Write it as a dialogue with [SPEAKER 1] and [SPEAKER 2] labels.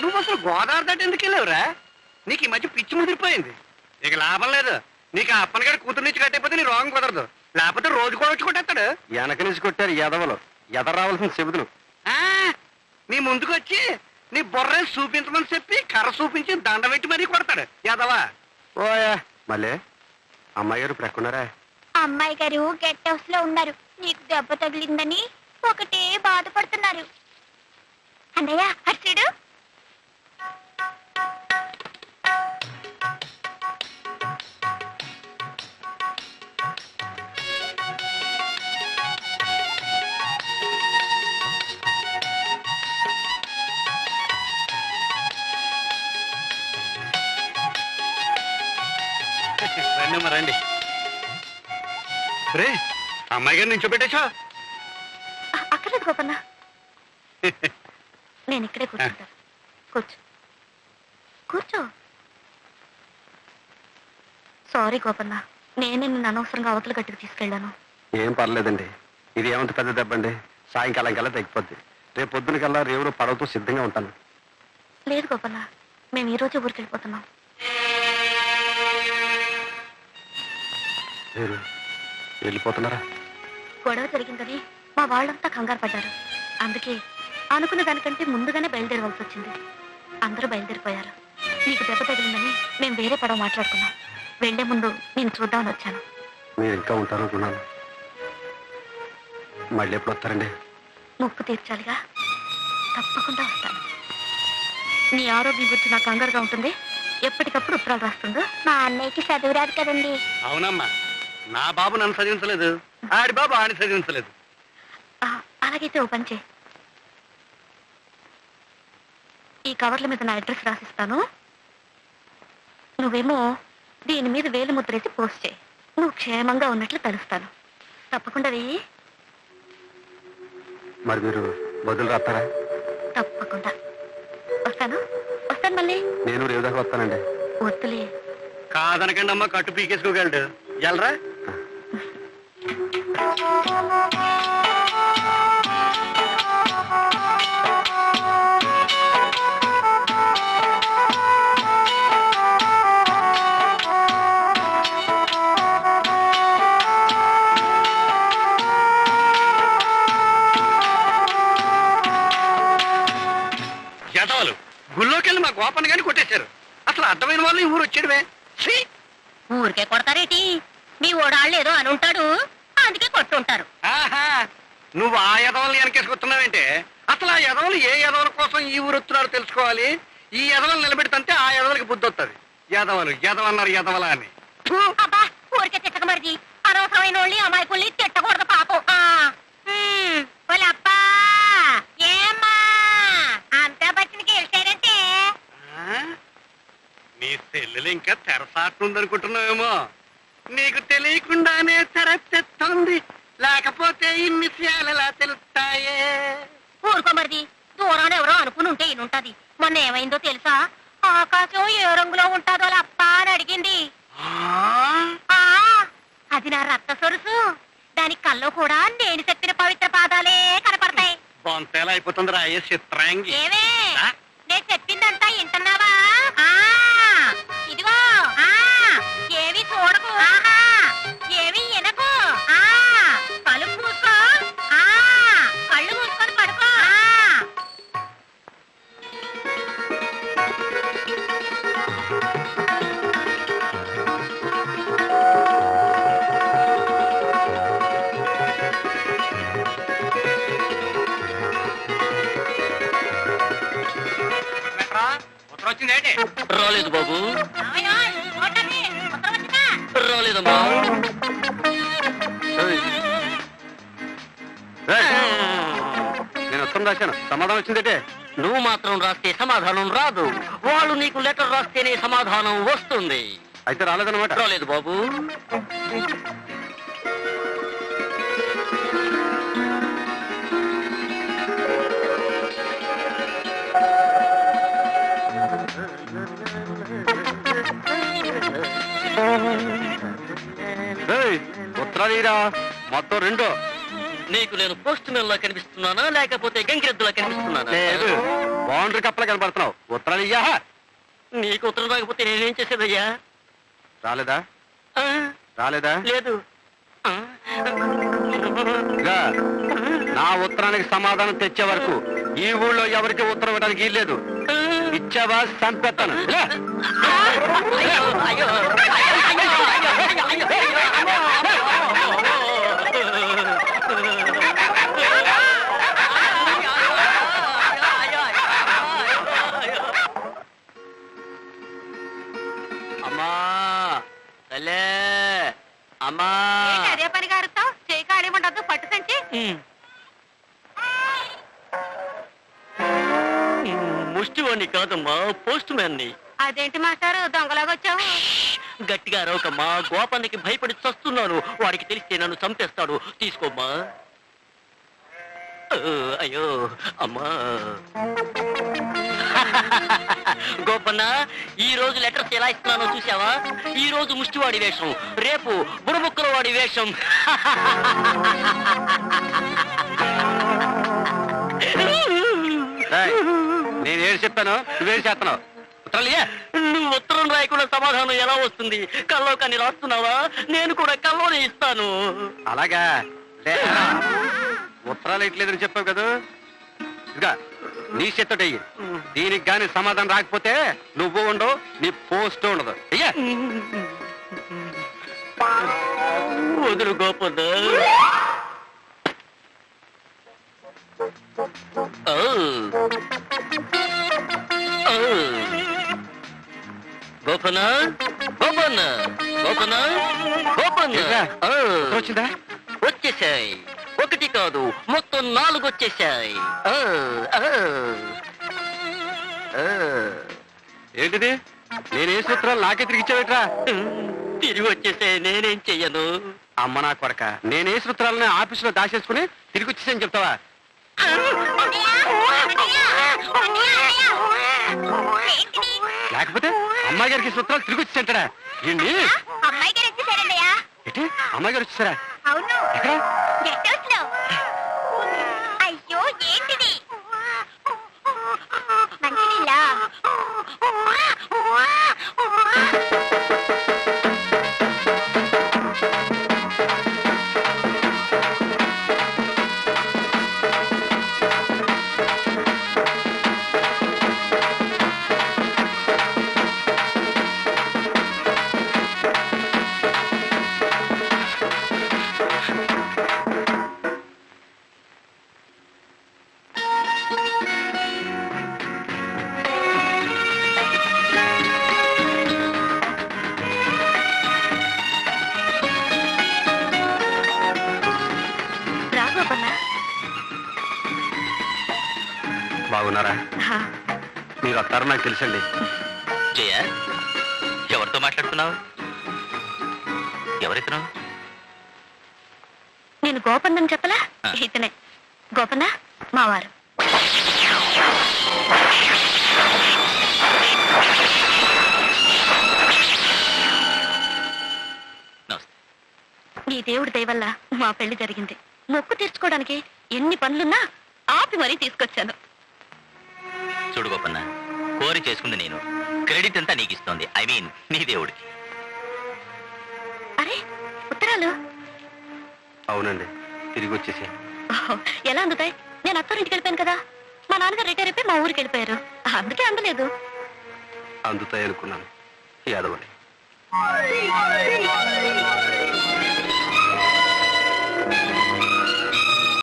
[SPEAKER 1] నువ్వు అసలు గోదావరి దాటి ఎందుకు వెళ్ళావురా? నీకు ఈ మధ్య పిచ్చి ముదిరిపోయింది. ఇక లాభం లేదు. నీకు ఆ అప్పనగారి కూతురు నుంచి కట్టకపోతే నీ రోగం కుదరదు. లేకపోతే రోజు కూడా వచ్చి కొట్టేస్తాడు.
[SPEAKER 2] వెనక నుంచి కొట్టారు ఎదవలు ఎదర రావాల్సిన చెబుతులు
[SPEAKER 1] ఆ, నీ ముందుకు వచ్చి నీ బుర్ర చూపించమని చెప్పి కర్ర చూపించి దండ పెట్టి మరీ కొడతాడు. యాదవా.
[SPEAKER 2] ఓయా మళ్ళీ? అమ్మాయి గారు ఇప్పుడు ఎక్కడున్నారా
[SPEAKER 3] అమ్మాయి గారు గెట్ హౌస్లో ఉన్నారు. నీకు దెబ్బ తగిలిందని ఒకటే బాధపడుతున్నారు. అన్నయ్య అటు
[SPEAKER 1] రే అమ్మాయి గారు నించోబెట్టేశా
[SPEAKER 3] అక్కర్లేదు గోపన్న. నేను ఇక్కడే కూర్చుంటాను కూర్చో. కూర్చో. సారీ గోపన్న. నేనే నిన్ను అనవసరంగా అవతల గట్టుకు తీసుకెళ్ళాను.
[SPEAKER 2] ఏం పర్లేదండి. ఇది ఏమంత పెద్ద దెబ్బండి సాయంకాలం కల్లా తగ్గిపోద్ది రేపు పొద్దున కల్లా రేవుడు పడవతో సిద్ధంగా ఉంటాను.
[SPEAKER 3] లేదు గోపన్న. మేము ఈ రోజు ఊరికి వెళ్ళిపోతున్నాం
[SPEAKER 2] వెళ్ళిపోతున్నారా?
[SPEAKER 3] గొడవ జరిగిందని మా వాళ్ళంతా కంగారు పడ్డారు. అందుకే అనుకున్న దానికంటే ముందుగానే బయలుదేరవలసి వచ్చింది. అందరూ బయలుదేరిపోయారు. నీకు దెబ్బ తగిలిందని మేము వేరే పడవ మాట్లాడుకున్నాం. వెళ్ళే ముందు నేను చూద్దామని వచ్చాను.
[SPEAKER 2] మీరు ఇంకా ఉంటారు అనుకున్నాను. మళ్ళీ ఎప్పుడు వస్తారండి?
[SPEAKER 3] ముక్కు తీర్చాలిగా? తప్పకుండా వస్తాను. నీ ఆరోగ్యం గురించి నాకు కంగారుగా ఉంటుంది. ఎప్పటికప్పుడు ఉత్తరాలు రాస్తుందో మా అన్నయ్యకి చదువు రాదు కదండి.
[SPEAKER 1] అవునమ్మా. నా బాబు నన్ను చదివించలేదు. ఆడి బాబు ఆడిని చదివించలేదు.
[SPEAKER 3] అలాగైతే ఓ పని చేయి. ఈ కవర్ల మీద నా అడ్రస్ రాసిస్తాను. నువ్వేమో దీని మీద వేలు ముద్రేసి పోస్ట్ చేయి. నువ్వు క్షేమంగా ఉన్నట్లు తెలుస్తాను. తప్పకుండా వెయ్యి.
[SPEAKER 2] మరి మీరు బదులు రాస్తారా?
[SPEAKER 3] తప్పకుండా. వస్తాను. వస్తాను మళ్ళీ.
[SPEAKER 2] నేను రేవు దాకా వస్తానండి.
[SPEAKER 3] వద్దులే.
[SPEAKER 1] కాదనకండి అమ్మ కట్టు పీకేసుకోగలడు. ఎల్రా? జతవలు గుళ్ళోకెళ్ళి మా గోపన్న గాని కొట్టేశారు. అసలు అర్థమైన వాళ్ళు ఈ ఊరు వచ్చేయడమే. ఛీ!
[SPEAKER 3] ఊరికే కొడతారేటి? మీ ఓడాళ్ళు ఏదో అని ఉంటాడు అందుకే కొట్టుంటారు
[SPEAKER 1] ఆహా నువ్వు ఆ యదవల్ని వెనకేసుకొస్తున్నావంటే? అసలు ఆ యదవలు ఏ యదవల కోసం ఈ ఊరు వస్తున్నారో తెలుసుకోవాలి? ఈ యదవలు నిలబెడితే ఆ యదవలకి బుద్ధి వస్తుంది యదవలు యదవన్నారు యదవల అని!
[SPEAKER 3] అబ్బా ఊరికే తిట్టక మరిది. అనవసరమైన వాళ్ళని అమాయకుల్ని తిట్టకూడదు పాపం. ఆ. ఉమ్, వాళ్ళప్పా ఏమ్మా అంతా బచ్చినకి వెళ్తారంటే
[SPEAKER 1] ఆ? నీ సెల్లులు ఇంకా తెరసాటుందనుకుంటున్నావేమో నీకు తెలియకుండానే తెరచెత్తుంది. లేకపోతే ఇన్ని ఎలా తెలుస్తాయే?
[SPEAKER 3] ఊరుకో మరిది. దూరాన్ని ఎవరో అనుకుని ఉంటే ఈయనుంటది మొన్న ఏమైందో తెలుసా? ఆకాశం ఏ రంగులో ఉంటాదో అప్ప అని అడిగింది. అది నా రక్త సొరుసు. దాని కల్లో కూడా నేను చెప్పిన పవిత్ర పాదాలే కనపడతాయి.
[SPEAKER 1] బొంతేలా అయిపోతుంది రా ఏ చిత్రాంగి
[SPEAKER 3] ఏవే? నేను చెప్పిందంతా వింటున్నావా?
[SPEAKER 2] నేను ఉత్తరం రాశాను. సమాధానం వచ్చిందేటే?
[SPEAKER 4] నువ్వు మాత్రం రాస్తే సమాధానం రాదు. వాళ్ళు నీకు లెటర్ రాస్తేనే సమాధానం వస్తుంది.
[SPEAKER 2] అయితే రాలేదన్నమాట.
[SPEAKER 4] రాలేదు బాబు.
[SPEAKER 2] ఇరా మొత్తం రెండు
[SPEAKER 4] నీకు నేను పోస్ట్ మెన్ లా కనిపిస్తున్నానా లేకపోతే గంగిరెద్దులా కనిపిస్తున్నానా
[SPEAKER 2] లేదు బౌండరీ కప్పలా కనబడుతున్నావు ఉత్తరాలు ఇయ్యా
[SPEAKER 4] నీకు ఉత్తరం రాకపోతే నేనేం చేసేదయ్యా
[SPEAKER 2] రాలేదా
[SPEAKER 4] ఆ,
[SPEAKER 2] రాలేదా
[SPEAKER 4] లేదు ఆ,
[SPEAKER 2] నా ఉత్తరానికి సమాధానం తెచ్చే వరకు ఈ ఊళ్ళో ఎవరికి ఉత్తరం ఇవ్వడానికి లేదు
[SPEAKER 4] ఆ.
[SPEAKER 2] ఇచ్చావా సంపెత్తాను లే.
[SPEAKER 4] అయ్యో, అయ్యో, అయ్యో, అయ్యో, అయ్యో, అయ్యో, అయ్యో, అమ్మా ముష్టివాణ్ణి కాదమ్మా పోస్ట్ మ్యాన్ని
[SPEAKER 3] అదేంటి మాస్టారు? దొంగలాగా వచ్చావు.
[SPEAKER 4] గట్టిగా అరవకమ్మా గోపానికి భయపడి చస్తున్నాను. వాడికి తెలిస్తే నన్ను చంపేస్తాడు. తీసుకోమ్మా. అయ్యో అమ్మా. గోపన్న ఈ రోజు లెటర్స్ ఎలా ఇస్తున్నానో చూసావా ఈ రోజు ముష్టివాడి వేషం రేపు బుడబుక్కల వాడి వేషం.
[SPEAKER 2] రేయ్, నేను ఏడు చెప్పాను? నువ్వేం చేస్తున్నావు.
[SPEAKER 4] నువ్వు ఉత్తరం రాయకుండా సమాధానం ఎలా వస్తుంది? కల్లో కానీ రాస్తున్నావా? నేను కూడా కల్లోనే ఇస్తాను.
[SPEAKER 2] అలాగా. ఉత్తరాలు ఇట్లేదని చెప్పావు కదా? ఇదిగా నీ చేత్తోటి దీనికి గాని సమాధానం రాకపోతే నువ్వు ఉండవు నీ పోస్ట్ ఉండదు. అయ్యా
[SPEAKER 4] వదులు గోపద
[SPEAKER 2] వచ్చిందా
[SPEAKER 4] వచ్చేసాయి ఒకటి కాదు మొత్తం నాలుగు వచ్చేసాయి.
[SPEAKER 2] ఏంటిది? నేను ఏ సూత్రాలు నాకే తిరిగి ఇచ్చావేట్రా?
[SPEAKER 4] తిరిగి వచ్చేసాయి నేనేం చెయ్యను?
[SPEAKER 2] అమ్మ నా కొడక నేను ఏ సూత్రాలని ఆఫీసులో దాచేసుకుని తిరిగి వచ్చేసాను చెప్తావా? లేకపోతే అమ్మాయి గారికి సూత్రాలు తిరిగి వచ్చేసంటాడా ఏంటి
[SPEAKER 3] అమ్మాయి గారు వచ్చేసారండయ్యా.
[SPEAKER 2] ఏంటి? అమ్మాయి గారు వచ్చేసారా?
[SPEAKER 3] అవును.
[SPEAKER 2] ఎక్కడ? బాగున్నారా మీరు వస్తారో నాకు తెలుసండి.
[SPEAKER 4] జయ ఎవరితో మాట్లాడుతున్నావు? ఎవరితను?
[SPEAKER 3] నేను గోపన్నని చెప్పలా. ఇతనే. గోపన్న మావారు. నీ దేవుడి దయ వల్ల మా పెళ్ళి జరిగింది. మొక్కు తీర్చుకోవడానికి ఎన్ని పనులున్నా ఆపి మరీ తీసుకొచ్చాను.
[SPEAKER 4] చూడు గోపన్న కోరి చేసుకుంది నేను. క్రెడిట్ అంతా నీకు ఇస్తోంది ఐ మీన్ నీ దేవుడికి.
[SPEAKER 3] అరే ఉత్తరాలు?
[SPEAKER 2] అవునండి తిరిగి వచ్చేసి
[SPEAKER 3] ఎలా అందుతాయి? నేను అత్తోరింటికి వెళ్ళిపోయాను కదా. మా నాన్నగారు రిటైర్ అయిపోయి మా ఊరికి వెళ్ళిపోయారు. అందుకే అందలేదు.
[SPEAKER 2] అందుతాయి అనుకున్నాను. యాదవని.